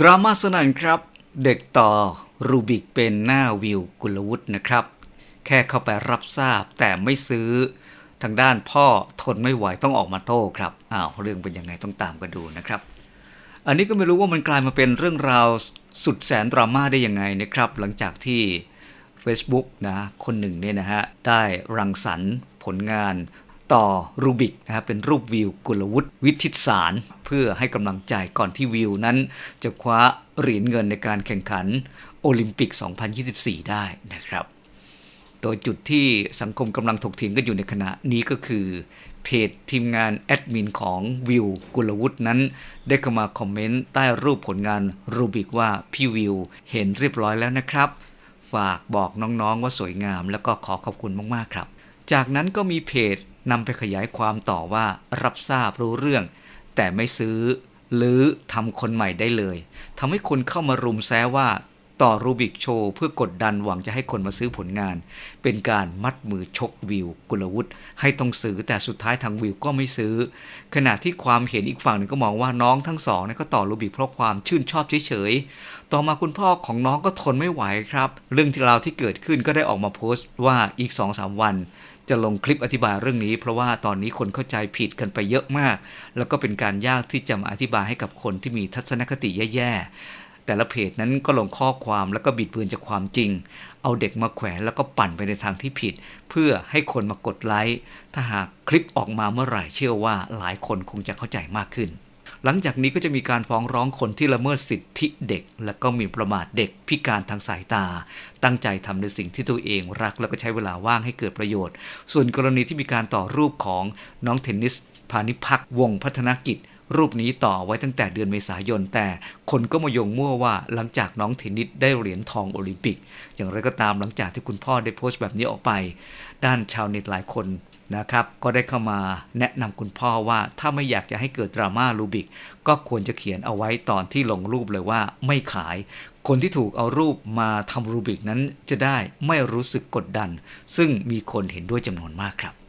ดราม่าสนั่นครับ เด็กต่อรูบิกเป็นหน้าวิวกุลวุฒินะครับ แค่เข้าไปรับทราบแต่ไม่ซื้อ ทางด้านพ่อทนไม่ไหวต้องออกมาโต้ครับอ้าวเรื่องเป็นยังไงต้องตามกันดูนะครับ อันนี้ก็ไม่รู้ว่ามันกลายมาเป็นเรื่องราวสุดแสนดราม่าได้ยังไงนะครับ หลังจากที่ Facebook นะคนหนึ่งเนี่ยนะฮะได้รังสรรค์ผลงาน ต่อรูบิกนะครับเป็นรูปวิวกุลวุฒิวิทิตสาร เพื่อให้กำลังใจก่อนที่วิวนั้น จะคว้าเหรียญเงินในการแข่งขันโอลิมปิก 2024 ได้นะครับ โดยจุดที่สังคมกำลังถกเถียงกันอยู่ในขณะนี้ก็คือ เพจทีมงานแอดมินของวิวกุลวุฒินั้น ได้เข้ามาคอมเมนต์ใต้รูปผลงานรูบิกว่าพี่วิวเห็นเรียบร้อยแล้วนะครับ ฝากบอกน้องๆว่าสวยงาม แล้วก็ขอขอบคุณมากๆครับ จากนั้นก็มีเพจนำไปขยายความต่อว่ารับทราบรู้เรื่อง แต่ไม่ซื้อ หรือทำคนใหม่ได้เลยทำให้คนเข้ามารุมแซวว่า ต่อรูบิกโชว์เพื่อกดดันหวังจะให้คนมาซื้อผลงาน เป็นการมัดมือชกวิว กุลวุฒิให้ต้องซื้อแต่สุดท้ายทางวิวก็ไม่ซื้อ ขณะที่ความเห็นอีกฝั่งหนึ่งก็มองว่าน้องทั้งสองนี่ก็ต่อรูบิกเพราะความชื่นชอบเฉยๆต่อมาคุณพ่อของน้องก็ทนไม่ไหวครับ เรื่องที่ราวที่เกิดขึ้นก็ได้ออกมาโพสต์ว่าอีก2-3วันจะลงคลิปอธิบายเรื่องนี้ เพราะว่าตอนนี้คนเข้าใจผิดกันไปเยอะมาก แล้วก็เป็นการยากที่จะมาอธิบายให้กับคนที่มีทัศนคติแย่ๆ แต่ละเพจนั้นก็ลงข้อความแล้วก็บิดเบือนจากความจริง เอาเด็กมาแขวนแล้วก็ปั่นไปในทางที่ผิด เพื่อให้คนมากดไลค์ ถ้าหากคลิปออกมาเมื่อไหร่เชื่อว่าหลายคนคงจะเข้าใจมากขึ้น หลังจากนี้ก็จะมีการฟ้องร้องคนที่ละเมิดสิทธิเด็ก และก็มีประมาทเด็กพิการทางสายตา ตั้งใจทำในสิ่งที่ตัวเองรักแล้วก็ใช้เวลาว่างให้เกิดประโยชน์ ส่วนกรณีที่มีการต่อรูปของน้องเทนนิสพานิพักวงพัฒนกิจ รูปนี้ต่อไว้ตั้งแต่เดือนเมษายน แต่คนก็มายงมั่วว่าหลังจากน้องเทนนิสได้เหรียญทองโอลิมปิก อย่างไรก็ตามหลังจากที่คุณพ่อได้โพสต์แบบนี้ออกไป ด้านชาวเน็ตหลายคนนะครับ ก็ได้เข้ามาแนะนำคุณพ่อว่าถ้าไม่อยากจะให้เกิดดราม่ารูบิก ก็ควรจะเขียนเอาไว้ตอนที่ลงรูปเลยว่าไม่ขาย คนที่ถูกเอารูปมาทำรูบิกนั้นจะได้ไม่รู้สึกกดดัน ซึ่งมีคนเห็นด้วยจำนวนมากครับ